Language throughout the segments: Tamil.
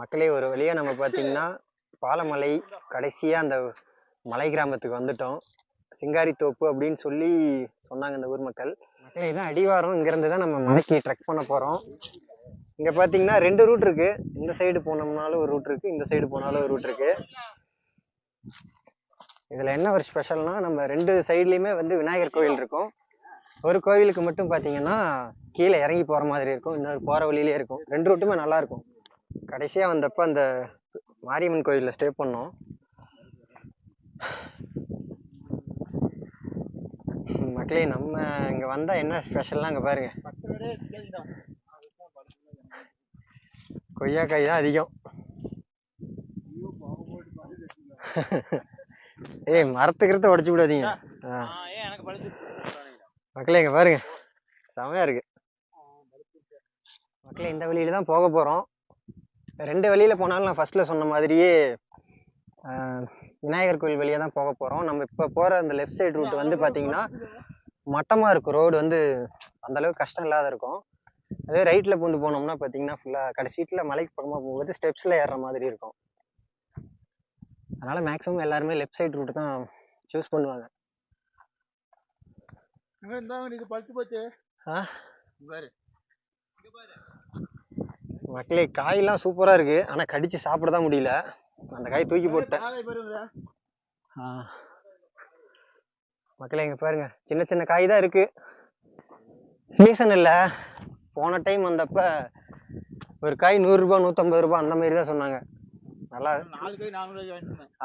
மக்களே ஒரு வழியாக நம்ம பார்த்தீங்கன்னா பாலமலை கடைசியாக அந்த மலை கிராமத்துக்கு வந்துட்டோம். சிங்காரித்தோப்பு அப்படின்னு சொல்லி சொன்னாங்க இந்த ஊர் மக்கள். மக்களே இதான் அடிவாரம். இங்கேருந்து தான் நம்ம மலைக்கு ட்ரெக் பண்ண போகிறோம் இங்கே பார்த்தீங்கன்னா ரெண்டு ரூட் இருக்கு. இந்த சைடு போனோம்னாலும் ஒரு ரூட் இருக்கு. இந்த சைடு போனாலும் ஒரு ரூட் இருக்கு. இதில் என்ன ஒரு ஸ்பெஷல்னா நம்ம ரெண்டு சைட்லேயுமே வந்து விநாயகர் கோயில் இருக்கும். ஒரு கோயிலுக்கு மட்டும் பார்த்தீங்கன்னா கீழே இறங்கி போகிற மாதிரி இருக்கும். இன்னொரு போகிற வழியிலே இருக்கும். ரெண்டு ரூட்டுமே நல்லா கடைசியாக வந்தப்போ வந்தப்ப அந்த மாரியம்மன் கோயிலில் ஸ்டே பண்ணோம். மக்களே நம்ம இங்கே வந்தால் என்ன ஸ்பெஷல்லாம் அங்கே பாருங்க. கொய்யாக்காய் தான் அதிகம். ஏய் மரத்துக்கிறத உடச்சு விடாதீங்க. மக்களே இங்கே பாருங்க. செமையா இருக்கு. மக்களே இந்த வழியில தான் போக போறோம். ரெண்டு வழியில போனாலும் நான் ஃபர்ஸ்ட்ல சொன்ன மாதிரியே விநாயகர் கோயில் வழியா தான் போக போறோம். நம்ம இப்ப போற அந்த லெஃப்ட் சைடு ரூட் வந்து பாத்தீங்கன்னா மட்டமா இருக்கும் ரோடு வந்து அந்த அளவுக்கு கஷ்டம் இல்லாத இருக்கும். அதே ரைட்ல பூந்து போனோம்னா பாத்தீங்கன்னா ஃபுல்லா கடைசீட்ல மலைக்கு பக்கமா போகும்போது ஸ்டெப்ஸ்ல ஏறுற மாதிரி இருக்கும். அதனால மேக்ஸிமம் எல்லாருமே லெஃப்ட் சைடு ரூட் தான் சூஸ் பண்ணுவாங்க. இது பழுத்து போச்சு. ஆ? பாரு மக்களே காயெல்லாம் சூப்பரா இருக்கு. ஆனா கடிச்சு சாப்பிட தான் முடியல. அந்த காய் தூக்கி போட்டேன். மக்களே இங்க பாருங்க. சின்ன சின்ன காய் தான் இருக்கு. சீசன் இல்ல. போன டைம் வந்தப்ப ஒரு காய் நூறு ரூபாய் நூத்தம்பது ரூபாய் அந்த மாதிரி தான் சொன்னாங்க. நல்லா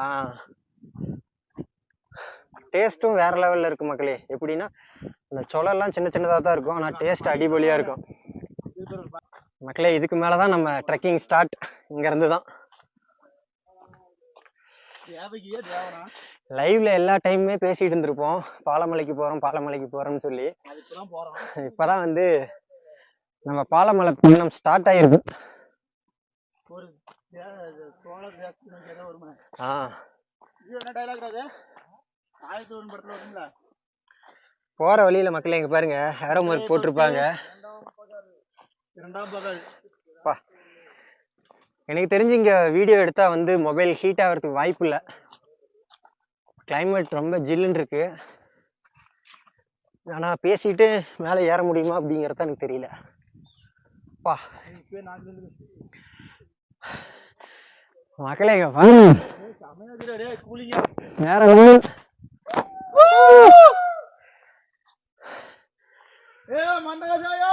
ஆ. டேஸ்ட்டும் வேற லெவல்ல இருக்கு மக்களே. எப்படின்னா இந்த சொலெல்லாம் சின்ன சின்னதா தான் இருக்கும். ஆனா டேஸ்ட் அடிபொலியா இருக்கும். மக்களே இதுக்கு மேலதான் நம்ம ட்ரெக்கிங் ஸ்டார்ட் இங்க இருந்து தான் லைவ்ல எல்லா டைமுமே பேசிட்டு இருந்திருப்போம். பாலமலைக்கு போறோம் பாலமலைக்கு போறோம்னு சொல்லி. இப்பதான் வந்து நம்ம பாலமலை பயணம் ஸ்டார்ட் ஆயிருக்கு. ஆ. போற வழியில மக்களே இங்க பாருங்க. ஏரோ மார்க் போட்டிருப்பாங்க. இரண்டாம் பகல் எனக்கு தெரிஞ்சு இங்க வீடியோ எடுத்தா வந்து மொபைல் ஹீட் ஆகிறதுக்கு வாய்ப்பு இல்லை. கிளைமேட் ரொம்ப ஜில்லுன்னு இருக்கு. ஆனா பேசிட்டு மேலே ஏற முடியுமா அப்படிங்கறது எனக்கு தெரியல. பா. மக்களே வேற. ஏ மண்டகசாயோ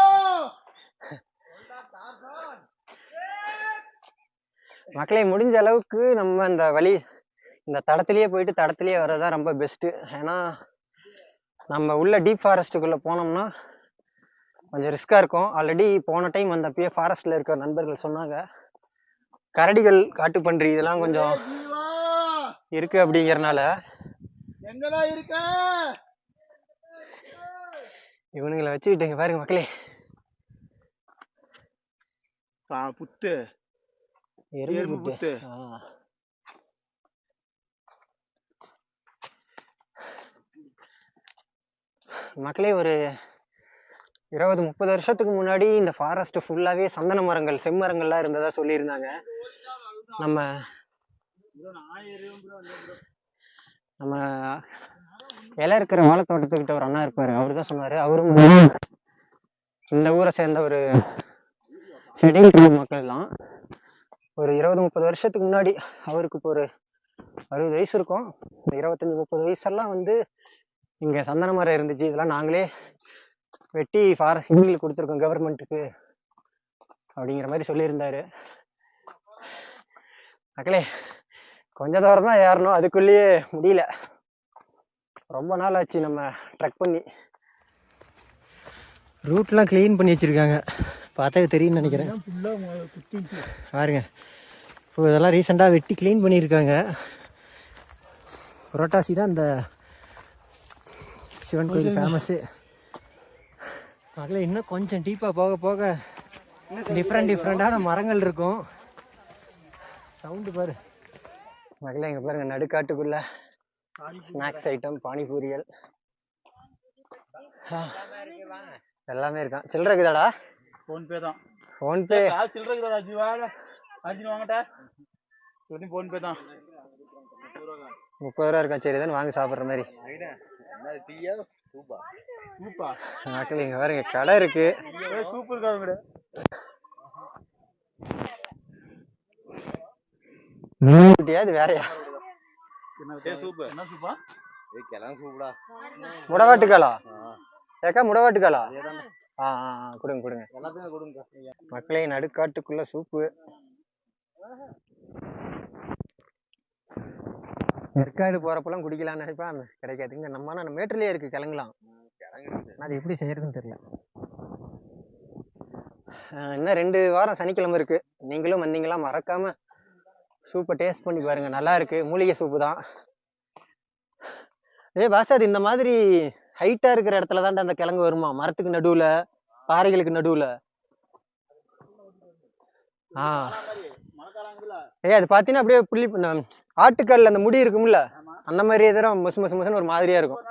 மக்களே முடிஞ்ச அளவுக்கு நம்ம இந்த வழி இந்த தடத்திலேயே போயிட்டு தடத்திலேயே வர்றதுதான் ரொம்ப பெஸ்ட் ஏன்னா நம்ம உள்ள டீப் ஃபாரஸ்ட்டுக்குள்ள போனோம்னா கொஞ்சம் ரிஸ்கா இருக்கும். ஆல்ரெடி போன டைம் வந்தப்பயே ஃபாரஸ்ட்ல இருக்கிற நண்பர்கள் சொன்னாங்க கரடிகள் காட்டுப்பன்றி இதெல்லாம் கொஞ்சம் இருக்கு அப்படிங்கறனால. இவனுங்களை வச்சுக்கிட்டு இங்க பாருங்க மக்களே. புத்து எறும்பு புத்து. மக்களே ஒரு இருபது முப்பது வருஷத்துக்கு முன்னாடி இந்த ஃபாரஸ்ட் ஃபுல்லாவே சந்தன மரங்கள் செம்மரங்கள்லாம் இருந்ததா சொல்லியிருந்தாங்க. நம்ம நம்ம இலை இருக்கிற வாழைத்தோட்டத்துக்கிட்ட ஒரு அண்ணா இருப்பாரு. அவரு தான் சொன்னாரு. அவரும் இந்த ஊரை சேர்ந்த ஒரு செடில் ட்ரைப் மக்கள் தான். ஒரு இருபது முப்பது வருஷத்துக்கு முன்னாடி அவருக்கு இப்போ ஒரு அறுபது வயசு இருக்கும். இந்த இருபத்தஞ்சி முப்பது வயசெல்லாம் வந்து இங்கே சந்தன மரம் இருந்துச்சு. இதெல்லாம் நாங்களே வெட்டி ஃபாரஸ்ட் இங்கில் கொடுத்துருக்கோம் கவர்மெண்ட்டுக்கு அப்படிங்கிற மாதிரி சொல்லியிருந்தாரு. மக்களே கொஞ்ச தூரம் தான் ஏறணும். அதுக்குள்ளேயே முடியல. ரொம்ப நாள் ஆச்சு நம்ம ட்ரெக் பண்ணி. ரூட்லாம் க்ளீன் பண்ணி வச்சுருக்காங்க. பார்த்தா தெரியும்னு நினைக்கிறேன். பாருங்க. இப்போ இதெல்லாம் ரீசெண்டாக வெட்டி க்ளீன் பண்ணியிருக்காங்க. புரோட்டாசி தான் இந்த சிவன் கோயில் ஃபேமஸ்ஸு அதில் இன்னும் கொஞ்சம் டீப்பாக போக போக டிஃப்ரெண்ட் டிஃப்ரெண்ட்டான மரங்கள் இருக்கும். சவுண்டு பாரு. மகளே இங்கே பாருங்க நடுக்காட்டுக்குள்ள ஸ்நாக்ஸ் ஐட்டம் பானிபூரியல் எல்லாமே இருக்கான். சில்லறை இருக்குதாடா ஃபோன் பே தான் ஃபோன்பே காசு சில்லற இருக்குடா ஜீவா அஞ்சு வாங்கட்டா. எல்லாத்தையும் போன் பே தான். முப்பது ரூபா இருக்கா சரி தானே வாங்கி சாப்பிட்ற மாதிரி. டீயா சூப்பா. சூப்பா மக்கள் இங்க பாருங்க கடை இருக்கு. சூப்பு இருக்காதுங்கடா இது வேறயா? என்ன சூப்பு. என்ன சூப்பா? கிழங்கு சூப்படா. முடவாட்டுக்காலா ஏக்கா முடவாட்டுக்காலா ஆ ஆ கொடுங்க கொடுங்க. எல்லாத்தையும் கொடுங்க மக்களே நடுக்காட்டுக்குள்ள சூப்பு. ஏற்காடு போறப்பெல்லாம் குடிக்கலாம்னு நினைப்பேன். அந்த கிடைக்காது. இங்க நம்ம ஆனா நம்ம மேட்டுலயே இருக்கு கிளங்கலாம் அது எப்படி செய்யறதுன்னு தெரியல. இன்னும் ரெண்டு வாரம் சனிக்கிழமை இருக்கு. நீங்களும் வந்தீங்களா மறக்காம சூப்பை டேஸ்ட் பண்ணி பாருங்க. நல்லா இருக்கு. மூலிகை சூப்பு தான். ஏ பாசாது இந்த மாதிரி ஹைட்டா இருக்கிற இடத்துல தான் அந்த கிழங்கு வருமா? மரத்துக்கு நடுவுல பாறைகளுக்கு நடுவுல. ஆ. ஏ அது பாத்தீங்கன்னா அப்படியே புள்ளி ஆட்டுக்கல்ல அந்த முடி இருக்கும்ல? அந்த மாதிரி தரம் மொசு மொசு மொசுன்னு ஒரு மாதிரியா இருக்கும்.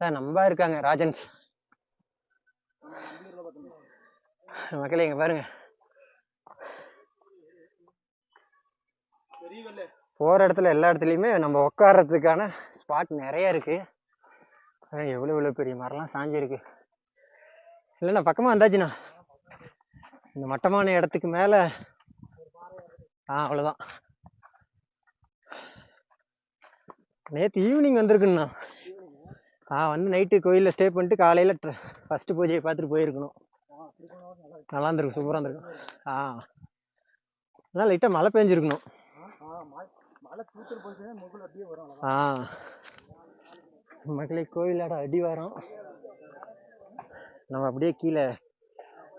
சார் நம்பா இருக்காங்க ராஜன்ஸ் மக்களே இங்க பாருங்க. போற இடத்துல எல்லா இடத்துலயுமே நம்ம உட்கார்றதுக்கான ஸ்பாட் நிறைய இருக்கு. பாருங்க, எவ்வளவு எவ்வளவு பெரிய மரம்லாம் சாஞ்சிருக்கு. இல்லைண்ணா பக்கமா வந்தாச்சுண்ணா. இந்த மட்டமான இடத்துக்கு மேல. ஆ அவ்வளவுதான். நேத்து ஈவினிங் வந்திருக்குண்ணா. ஆ வந்து நைட்டு கோயில்ல ஸ்டே பண்ணிட்டு காலையில ஃபர்ஸ்ட் பூஜையை பார்த்துட்டு போயிருக்கணும். நல்லா இருந்திருக்கும் சூப்பரா இருந்திருக்கும். ஆ. ஆனால் லைட்டா மழை பெஞ்சிருக்கணும். ஆ. மக்களே கோயிலோட அடிவாரம். நம்ம அப்படியே கீழே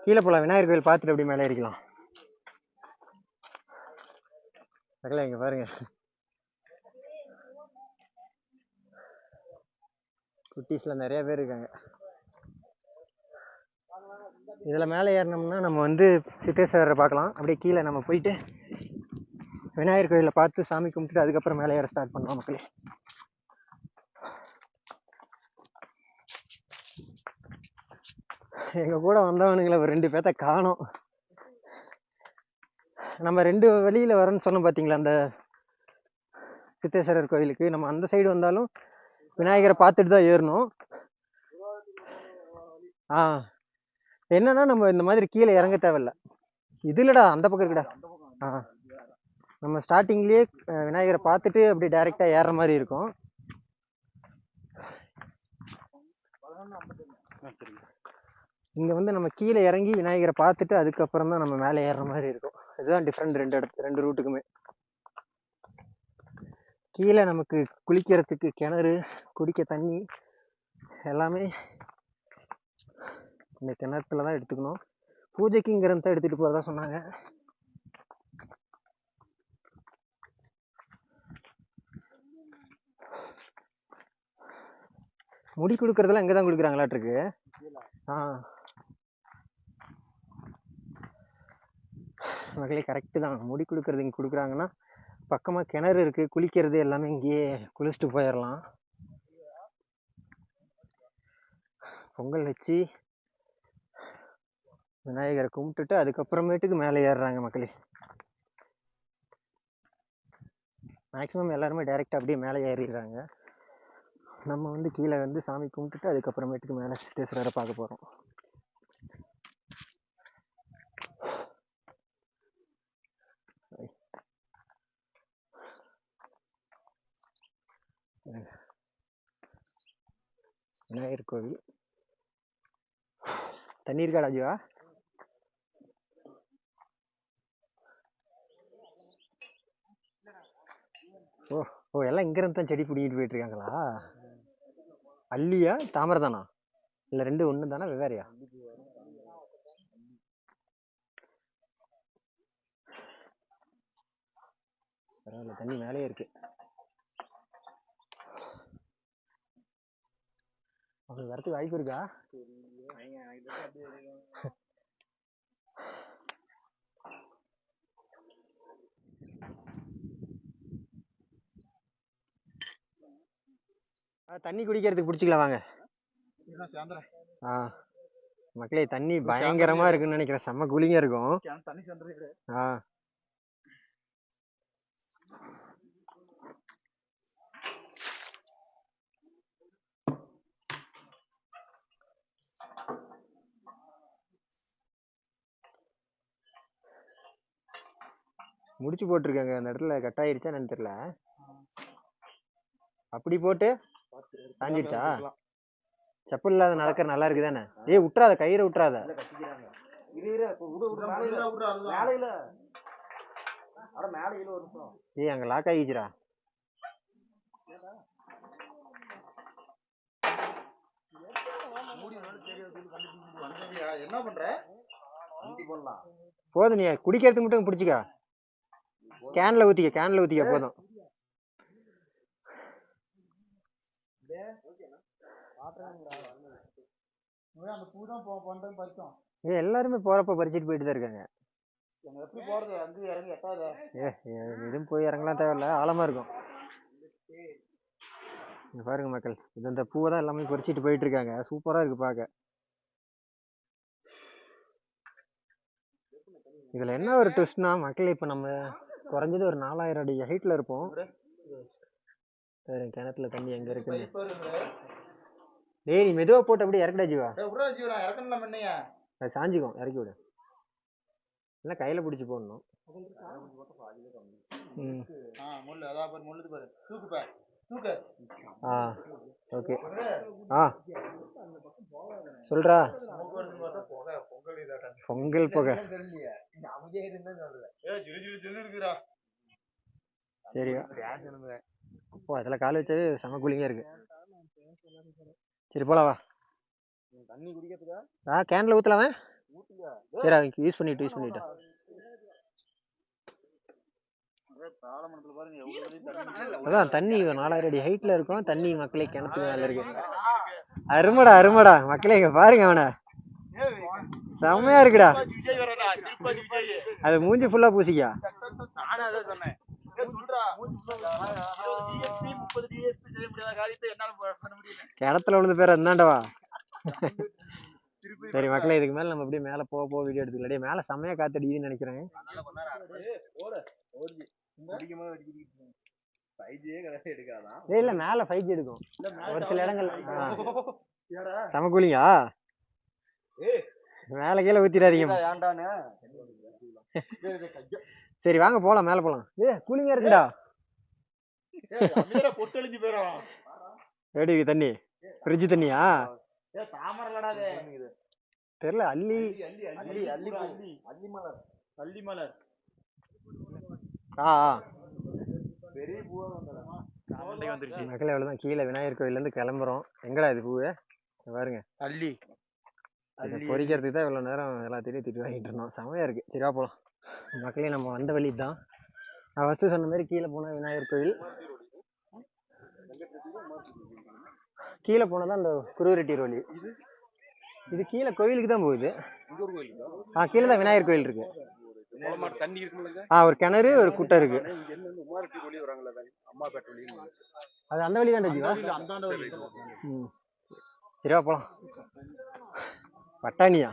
கீழே போகலாம் விநாயகர் கோயில் பார்த்துட்டு அப்படியே மேலே ஏறிக்கலாம். மக்களே இங்கே பாருங்க. குட்டீஸில் நிறைய பேர் இருக்காங்க. இதில் மேலே ஏறினோம்னா நம்ம வந்து சித்தேஸ்வரரை பார்க்கலாம். அப்படியே கீழே நம்ம போயிட்டு விநாயகர் கோயிலை பார்த்து சாமி கும்பிட்டுட்டு அதுக்கப்புறம் மேலே ஏற ஸ்டார்ட் பண்ணலாம் மக்களே எங்க கூட வந்தவனுங்களை ஒரு ரெண்டு பேர்த்த காணோம். நம்ம ரெண்டு வழியில வரோம்னு சொன்னோம் பாத்தீங்களா அந்த சித்தேஸ்வரர் கோயிலுக்கு. நம்ம அந்த சைடு வந்தாலும் விநாயகரை பார்த்துட்டு தான் ஏறணும். ஆ. என்னன்னா நம்ம இந்த மாதிரி கீழே இறங்க தேவையில்ல. இது இல்லடா அந்த பக்கம் இருக்குடா. ஆ. நம்ம ஸ்டார்டிங்லயே விநாயகரை பார்த்துட்டு அப்படி டைரக்டா ஏறுற மாதிரி இருக்கும். இங்கே வந்து நம்ம கீழே இறங்கி விநாயகரை பார்த்துட்டு அதுக்கப்புறம் தான் நம்ம மேலே ஏறுற மாதிரி இருக்கும். இதுதான் டிஃப்ரெண்ட் ரெண்டு இடத்து ரெண்டு ரூட்டுக்குமே கீழே நமக்கு குளிக்கிறதுக்கு கிணறு குடிக்க தண்ணி எல்லாமே இந்த கிணத்துல தான் எடுத்துக்கணும். பூஜைக்குங்கிறத தான் எடுத்துகிட்டு போகிறதா சொன்னாங்க. முடி கொடுக்கறதெல்லாம் இங்கே தான் கொடுக்குறாங்களாட்டிருக்கு? ஆ. மகளே கரெக்டு தான். முடி கொடுக்கறது இங்கே கொடுக்குறாங்கன்னா பக்கமாக கிணறு இருக்குது குளிக்கிறது எல்லாமே இங்கேயே குளிச்சுட்டு போயிடலாம் பொங்கல் வச்சு விநாயகரை கும்பிட்டுட்டு அதுக்கப்புறமேட்டுக்கு மேலே ஏறுறாங்க மக்களே. மேக்ஸிமம் எல்லாருமே டைரெக்டாக அப்படியே மேலே ஏறிடுறாங்க. நம்ம வந்து கீழே வந்து சாமி கும்பிட்டுட்டு அதுக்கப்புறமேட்டுக்கு மேலே சித்தேஸ்வரரை பார்க்க போகிறோம் விநாயகர் கோவில். தண்ணீர் இருக்கா ராஜுவா ஓ ஓ எல்லாம் இங்கிருந்து தான் செடி பிடிக்கிட்டு போயிட்டு இருக்காங்களா அல்லியா தாமரை தானா? இல்லை ரெண்டு ஒன்று தானா வெவ்வேறையா பரவாயில்ல தண்ணி மேலேயே இருக்கு. அவங்களுக்கு வரதுக்கு வாய்ப்பு இருக்கா? தண்ணி குடிக்கிறதுக்கு பிடிச்சிக்கலாம் வாங்க. ஆ. மக்களே தண்ணி பயங்கரமா இருக்குன்னு நினைக்கிறேன். செம்ம கூலிங்கா இருக்கும். ஆ. முடிச்சு போட்டிருக்காங்க. அந்த இடத்துல கட் ஆயிருச்சா என்னன்னு தெரியல. அப்படி போட்டு காஞ்சிருச்சா செப்பல் இல்லாத நடக்கிற நல்லா இருக்குதானே? ஏய் விட்டுறாத கயிறை விட்டுறாத ஏய் அங்க லாக் போடலாம். போதும் நீ குடிக்கிறதுக்கு மட்டும் பிடிச்சிக்க. கேன்ல ஊத்திக்க கேன்ல ஊத்திக்க போதும். எல்லாருமே போறப்ப பறிச்சுட்டு போயிட்டு தான் இருக்காங்க எதுவும் போய் இறங்கலாம் தேவையில்ல ஆழமா இருக்கும். பாருங்க மக்கள் இது இந்த பூவை தான் எல்லாமே பறிச்சுட்டு போயிட்டு இருக்காங்க. சூப்பரா இருக்கு பார்க்க இதுல என்ன ஒரு ட்விஸ்ட்னா மக்கள் இப்ப நம்ம குறைஞ்சது ஒரு நாலாயிரம் அடி ஹைட்ல இருப்போம். சரி கிணத்துல தண்ணி எங்க இருக்குன்னு. டேய் நீ மெதுவா போட்டு அப்படியே இறக்கடா ஜீவா. அது சாஞ்சிக்கும் இறக்கி விடு. இல்லை கையில பிடிச்சி போடணும். ஆ ஓகே. ஆ. சொல்றா. பொங்கல் புகை. ஏ ஜிலு ஜிலு ஜிலு இருக்குடா சரி. அப்போ அதில் கால் வச்சது செம கூலிங்காக இருக்கு. சரி போலாம் வா. தண்ணி குடிக்கிறதுக்கா? ஆ கேனில் ஊற்றலாமே சரி அதுக்கு யூஸ் பண்ணிட்டு யூஸ் பண்ணிட்டு. தாளமணத்துல பாருங்க எவ்வளவு தண்ணி அதான் தண்ணி நாலாயிரம் அடி ஹைட்ல இருக்கும். தண்ணி மக்களே கிணத்து மேல இருக்கு. அருமடா அருமடா. மக்களே இங்க பாருங்க அவனை. செம்மையா இருக்குடா. அது மூஞ்சி ஃபுல்லா பூசிக்கா? கிணத்துல விழுந்து பேர் இருந்தாண்டவா சரி மக்களே இதுக்கு மேல நம்ம அப்படியே மேல போக போக வீடியோ எடுத்துக்கலாம். மேல செம்மையா காத்தடிக்குதுன்னு நினைக்கிறேன். இல்ல மேல ஃபைவ் ஜி எடுக்கும். ஒரு சில இடங்கள் சமக்கூலியா மேல கீழே ஊத்திடாதீங்க. சரி வாங்க போலாம் மேல போலாம். ஏ கூலிங்கா இருக்குடா. போயிடும் இருக்கு தண்ணி. ஃப்ரிட்ஜ் தண்ணியா? தெரியல அள்ளி. அள்ளி அள்ளி அள்ளி அள்ளி மலர் அள்ளி மலர். ஆ ஆ. பெரிய பூவா வந்தடா வந்துருச்சு. மக்கள் எவ்வளவுதான் கீழே விநாயகர் கோயில்ல இருந்து கிளம்புறோம். எங்கடா இது பூவு? இங்க பாருங்க. அள்ளி. இதை பொறிக்கிறதுக்கு தான் இவ்வளவு நேரம் எல்லாத்தையும் திட்டு வாங்கிட்டு இருந்தோம். செமையா இருக்கு. சரிவா போலாம். மக்களே நம்ம வந்த வழி தான் நான் ஃபர்ஸ்ட் சொன்ன மாதிரி கீழே போனா விநாயகர் கோயில். கீழே போனதான் அந்த குருவரெட்டியர் வழி இது கீழே கோயிலுக்கு தான் போகுது. ஆ கீழே தான் விநாயகர் கோயில் இருக்கு. ஆ ஒரு கிணறு ஒரு குட்டை இருக்கு. அது அந்த வழி தான் சரிவா போலாம். பட்டாணியா?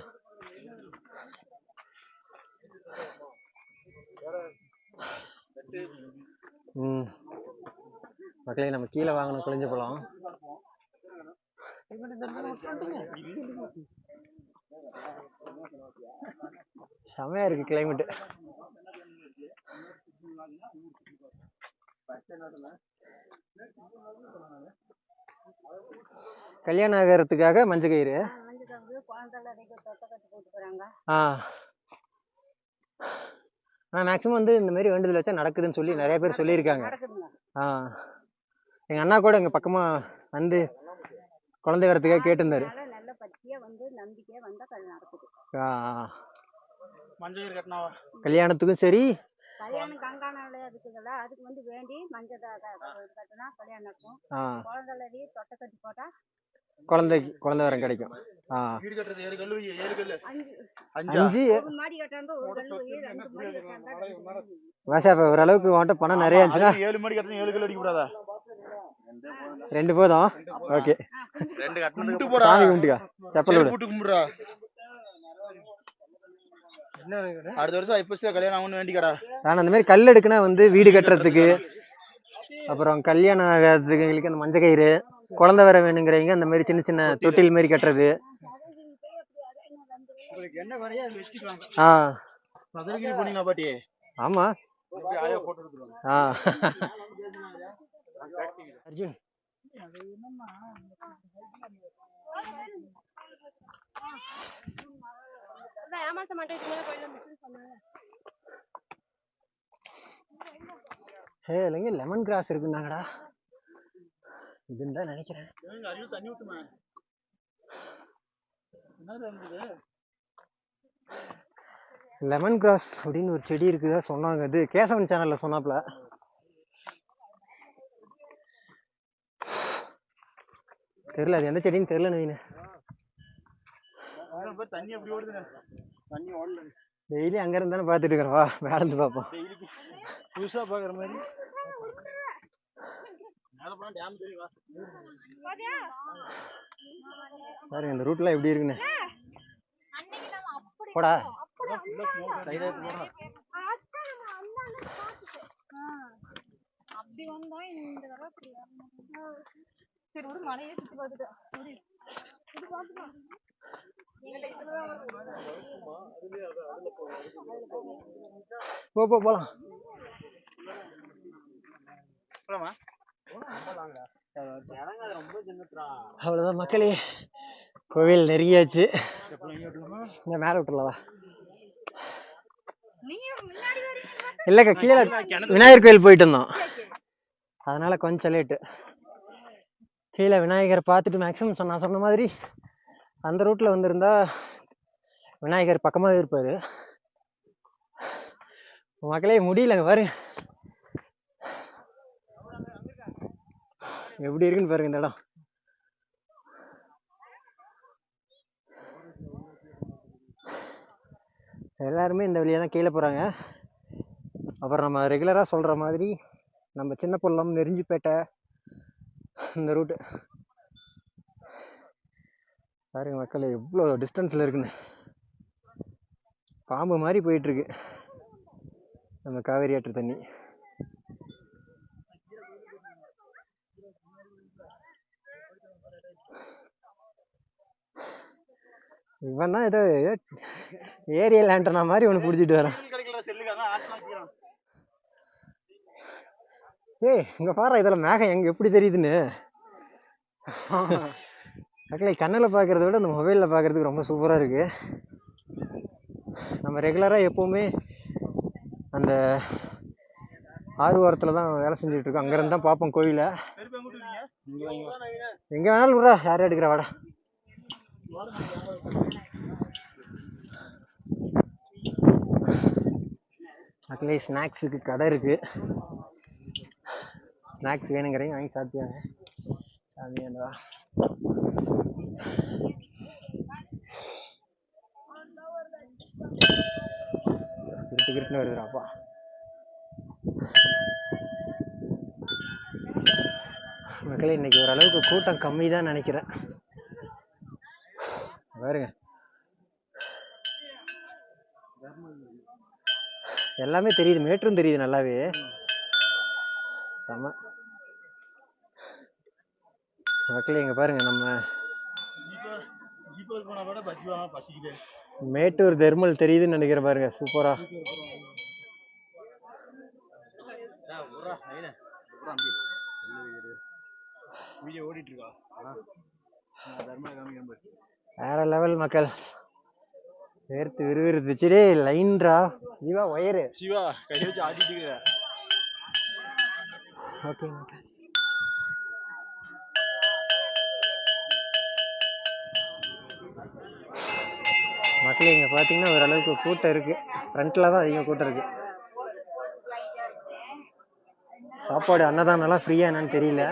ம். மக்களே நம்ம கீழே வாங்கணும் குளிஞ்ச போகலாம் செமையா இருக்கு கிளைமேட் கல்யாணம் ஆகிறதுக்காக மஞ்சள் கயிறு. வந்துட்டு குழந்தை தொட்ட கட்டு போட்டு போறாங்க. ஆ. ஆனால் மேக்ஸிமம் வந்து இந்த மாதிரி வேண்டுதல் வச்சா நடக்குதுன்னு சொல்லி நிறைய பேர் சொல்லியிருக்காங்க. ஆ. எங்கள் அண்ணா கூட இங்கே பக்கமாக வந்து குழந்தை வரத்துக்காக கேட்டிருந்தாரு. கல்யாணத்துக்கும் சரி. கல்யாணம் கங்கானால இருக்குதுல்ல அதுக்கு வந்து வேண்டி மஞ்சள் கட்டினா கல்யாணம் நடக்கும். குழந்தை தொட்ட கட்டி போட்டா குழந்தைக்கு குழந்தை வரம் கிடைக்கும். ஆ. வீடு கட்டுறது ஏழு கல்லு ஏழு கல்லு. அஞ்சு. ஓரளவுக்கு உன்கிட்ட பணம் நிறைய இருந்துச்சுன்னா அது ஏழு மணி கட்டணும் ஏழு கல்லு அடிக்க கூடாதா ரெண்டு போதும். ஓகே. ரெண்டு கட்டணும் போடா. சாமி கும்பிட்டுக்கா. செப்பல் விடு. கூட்டு கும்பிடுறா. அடுத்த வருஷம் ஐப்பசில கல்யாணம் ஆகணும்னு வேண்டிக்கடா. ஆனால் அந்த மாதிரி கல் எடுக்குன்னா வந்து வீடு கட்டுறதுக்கு அப்புறம் கல்யாணம் ஆகாததுக்கு எங்களுக்கு அந்த மஞ்சள் கயிறு குழந்தை வர வேணுங்கிறவங்க அந்த மாதிரி சின்ன சின்ன தொட்டில் மாதிரி கட்டுறது. ஆ. சதுரகிரி போனீங்களா பாட்டி? ஆமா. ஆ. அர்ஜுன். மாட்டேன் இல்லைங்க லெமன் கிராஸ் இருக்குன்னாங்கடா. இதுன்னு தான் நினைக்கிறேன் லெமன் கிராஸ் அப்படின்னு ஒரு செடி இருக்குதா சொன்னாங்க. இது கேசவன் சேனல்ல சொன்னாப்ல. தெரியல அது எந்த செடின்னு தெரியல நவீன அங்க போய் தண்ணி அப்படி ஓடுதுங்க. தண்ணி ஓடல. டெய்லி அங்க இருந்து தானே பார்த்துட்டு இருக்கிறோம் வா மேல இருந்து டெய்லிக்கு புதுசா பாக்குற மாதிரி மேல போனா டேம் தெரியும் வா பாருங்க இந்த ரூட்லாம் எப்படி இருக்குன்னு? அன்னைக்கு நம்ம அப்படி போடா. அப்படி வந்தா இந்த தடவை. சரி ஒரு மலையே சுத்தி பார்த்துட்டு இது பார்த்துக்கலாம் போ போ போலாம். போலாமா? அவ்வளவுதான் மக்களே. கோவில் நெருங்கியாச்சு. இந்த மேல வரீங்க இல்லக்கா கீழே விநாயகர் கோயில் போயிட்டு இருந்தோம் அதனால கொஞ்சம் லேட்டு கீழே விநாயகரை பார்த்துட்டு மேக்ஸிமம் நான் சொன்ன மாதிரி அந்த ரூட்ல வந்திருந்தா விநாயகர் பக்கமாவே இருப்பாரு. மக்களே முடியலங்க பாரு எப்படி இருக்குன்னு பாருங்க இந்த இடம். எல்லாருமே இந்த வழியா தான் கீழே போகிறாங்க அப்புறம் நம்ம ரெகுலராக சொல்கிற மாதிரி நம்ம சின்ன பொல்லம் நெருஞ்சிப்பேட்டை இந்த ரூட்டு பாருங்க மக்கள் எவ்வளோ டிஸ்டன்ஸில் இருக்குன்னு. பாம்பு மாதிரி போயிட்டுருக்கு நம்ம காவேரி ஆற்று தண்ணி. இவன் தான் ஏதோ ஏரியல் ஆண்டனா மாதிரி ஒன்று பிடிச்சிட்டு வரான். ஏய் இங்க பாரு இதுல மேகம் எங்க எப்படி தெரியுதுன்னு? மக்களே கண்ணில் பார்க்கறத விட இந்த மொபைலில் பார்க்கறதுக்கு ரொம்ப சூப்பராக இருக்கு. நம்ம ரெகுலராக எப்போவுமே அந்த ஆறு வாரத்தில் தான் வேலை செஞ்சுட்டு இருக்கோம். அங்கேருந்து தான் பார்ப்போம் கோயிலை. எங்கே வேணாலும் விட்றா யாரும் எடுக்கிற வாடா. மக்களே ஸ்நாக்ஸுக்கு கடை இருக்கு. ஸ்நாக்ஸ் வேணுங்கிறீங்க வாங்கி சாப்பிட்டாங்க சாமியாண்டா கிருட்டு கிருட்டுன்னு வருதுடாப்பா மக்களே இன்னைக்கு ஓரளவுக்கு கூட்டம் கம்மி தான் நினைக்கிறேன். பாருங்க. எல்லாமே தெரியுது மேட்ரும் தெரியுது நல்லாவே. செம. மக்கள் இங்க பாருங்க நம்ம மேட்டூர் தெர்மல் தெரியுதுன்னு நினைக்கிறேன் பாருங்க சூப்பரா வேற லெவல் மக்கள். வேர்த்து விறுவிறுத்துச்சு டே லைன்ரா இதுவா ஒயரு. சிவா கை வச்சு ஆடிட்டு இருக்கிற ஓகே மக்கள் இங்க பாத்தீங்கன்னா ஓரளவுக்கு கூட்டம் இருக்கு. ஃப்ரண்ட்ல தான் அதிகம் கூட்டம் இருக்கு. சாப்பாடு அன்னதானம்லாம் ஃப்ரீயா என்னன்னு தெரியல.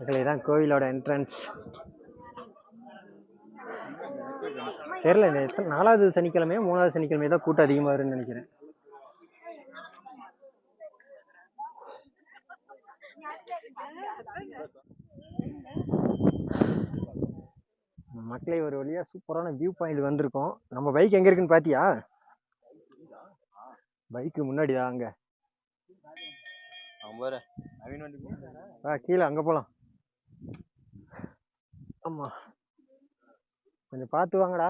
மக்களே தான் கோவிலோட என்ட்ரன்ஸ் தெரியல எத்தனை நாலாவது சனிக்கிழமையோ மூணாவது சனிக்கிழமையோ தான் கூட்டம் அதிகமாக வரும்னு நினைக்கிறேன். மக்களே ஒரு வழியா சூப்பரான வியூ பாயிண்ட் வந்திருக்கோம். நம்ம பைக் எங்க இருக்குன்னு பாத்தியா? பைக்கு அங்க. பாரு நவீன் வண்டி ஆ கீழே அங்க போலாம். ஆமா. கொஞ்சம் பார்த்து வாங்கடா.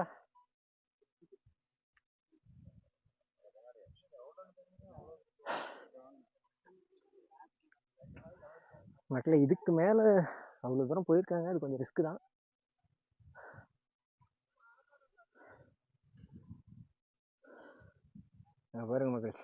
மட்டில் இதுக்கு மேல அவ்வளவு தூரம் போயிருக்காங்க. அது கொஞ்சம் ரிஸ்க் தான். பாருங்க மகேஷ்